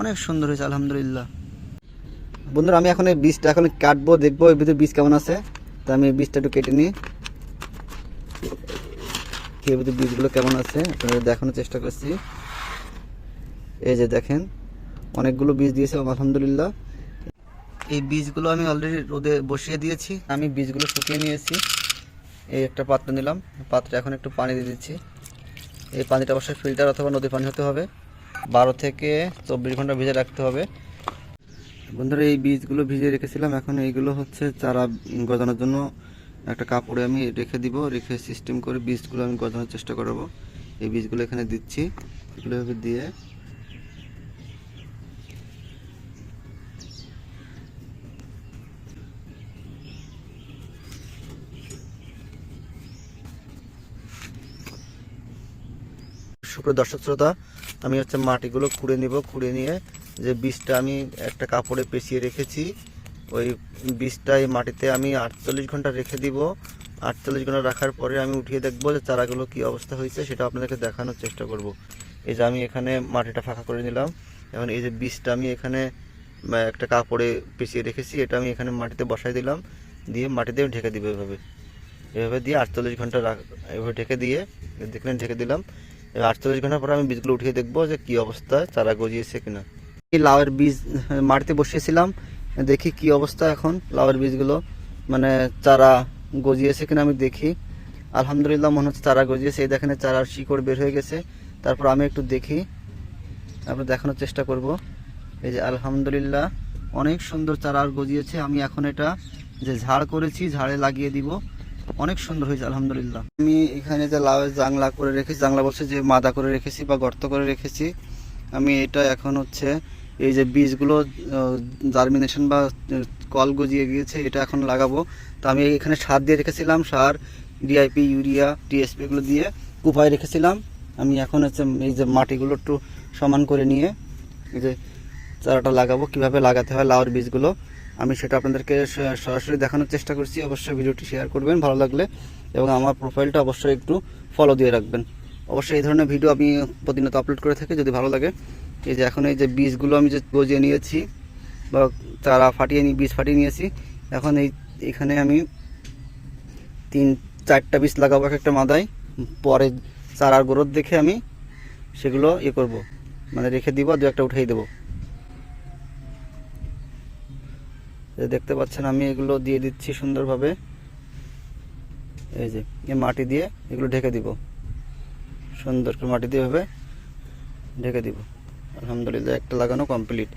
অনেক সুন্দর হয়েছে, আলহামদুলিল্লাহ। বন্ধুরা, আমি এখন এই বীজটা এখন কাটবো, দেখব এর ভিতরে বীজ কেমন আছে। তা আমি বীজটা একটু কেটে নিই। এর ভিতরে বীজগুলো কেমন আছে, আপনাদের দেখানোর চেষ্টা করছি। এই যে দেখেন, অনেকগুলো বীজ দিয়েছে, আলহামদুলিল্লাহ। এই বীজগুলো আমি অলরেডি রোদে বসিয়ে দিয়েছি। আমি বীজগুলো শুকিয়ে নিয়েছি। এই একটা পাত্র নিলাম। পাত্রে এখন একটু পানি দিয়ে দিচ্ছি। এই পানিটা অবশ্যই ফিল্টার অথবা নদীর পানি হতে হবে। বারো থেকে চব্বিশ ঘণ্টা ভিজে রাখতে হবে। বন্ধুরা, এই বীজগুলো ভিজে রেখেছিলাম। এখন এইগুলো হচ্ছে চারা গজানোর জন্য একটা কাপড়ে আমি রেখে দিব। রেখে সিস্টেম করে বীজগুলো আমি গজানোর চেষ্টা করব। এই বীজগুলো এখানে দিচ্ছি। এগুলো দিয়ে সুপ্রিয় দর্শক শ্রোতা, আমি হচ্ছে মাটিগুলো খুঁড়ে নিব, খুঁড়ে নিয়ে যে বীজটা আমি একটা কাপড়ে পেঁচিয়ে রেখেছি, ওই বীজটা মাটিতে আমি আটচল্লিশ ঘণ্টা রেখে দিব। আটচল্লিশ ঘণ্টা রাখার পরে আমি উঠিয়ে দেখব যে চারাগুলো কি অবস্থা হয়েছে, সেটা আপনাদেরকে দেখানোর চেষ্টা করব। এই যে আমি এখানে মাটিটা ফাঁকা করে নিলাম। এখন এই যে বীজটা আমি এখানে একটা কাপড়ে পেঁচিয়ে রেখেছি, এটা আমি এখানে মাটিতে বসাই দিলাম, দিয়ে মাটিতে ঢেকে দিব এভাবে। এভাবে দিয়ে আটচল্লিশ ঘণ্টা রাখ, এভাবে ঢেকে দিয়ে, দেখলেন ঢেকে দিলাম। আটচল্লিশ ঘণ্টা পরে আমি বীজগুলো উঠিয়ে দেখব যে কি অবস্থায় চারা গজিয়েছে কিনা। এই লাউয়ের বীজ মাটিতে বসিয়েছিলাম, দেখি কি অবস্থা এখন লাউয়ের বীজগুলো মানে চারা গজিয়েছে কিনা আমি দেখি। আলহামদুলিল্লাহ মনে হচ্ছে চারা গজিয়েছে, এই দেখেন চারার শিকড় বের হয়ে গেছে। তারপর আমি একটু দেখি, তারপর দেখানোর চেষ্টা করব। এই যে আলহামদুলিল্লাহ অনেক সুন্দর চারা গজিয়েছে, আমি এখন এটা যে ঝাড় করেছি, ঝাড়ে লাগিয়ে দিব। অনেক সুন্দর হয়েছে, আলহামদুলিল্লাহ। আমি এখানে যে লাউয়ের জাংলা করে রেখেছি, জাংলা বলছে যে মাদা করে রেখেছি বা গর্ত করে রেখেছি। আমি এটা এখন হচ্ছে এই যে বীজগুলো জার্মিনেশন বা কল গজিয়ে গিয়েছে, এটা এখন লাগাবো। তো আমি এখানে সার দিয়ে রেখেছিলাম, সার ডিআইপি ইউরিয়া টিএসপি এগুলো দিয়ে কুপায় রেখেছিলাম। আমি এখন হচ্ছে এই যে মাটিগুলো একটু সমান করে নিয়ে এই যে চারাটা লাগাবো, কীভাবে লাগাতে হয় লাউর বীজগুলো। আমি সেটা আপনাদেরকে সরাসরি দেখানোর চেষ্টা করছি। অবশ্যই ভিডিওটি শেয়ার করবেন, ভালো লাগলে। এবং আমার প্রোফাইলটা অবশ্যই একটু ফলো দিয়ে রাখবেন। অবশ্যই এই ধরনের ভিডিও আমি প্রতিনিয়ত আপলোড করে থাকি, যদি ভালো লাগে। এই যে এখন এই যে বীজগুলো আমি যে গজিয়ে নিয়েছি বা চারা ফাটিয়ে নিয়ে বীজ ফাটিয়ে নিয়েছি, এখন এই, এখানে আমি তিন, চারটা বীজ লাগাবো এক একটা মাদায়। পরে চারার গ্রোথ দেখে আমি সেগুলো ইয়ে করব। মানে রেখে দিব, দু একটা উঠিয়ে দেবো। দেখতে পাচ্ছেন, আমি এগুলো দিয়ে দিচ্ছি সুন্দরভাবে। এই যে, এই মাটি দিয়ে এগুলো ঢেকে দিব। সুন্দর করে মাটি দিয়ে ভাবে ঢেকে দিব। আলহামদুলিল্লাহ, একটা লাগানো কমপ্লিট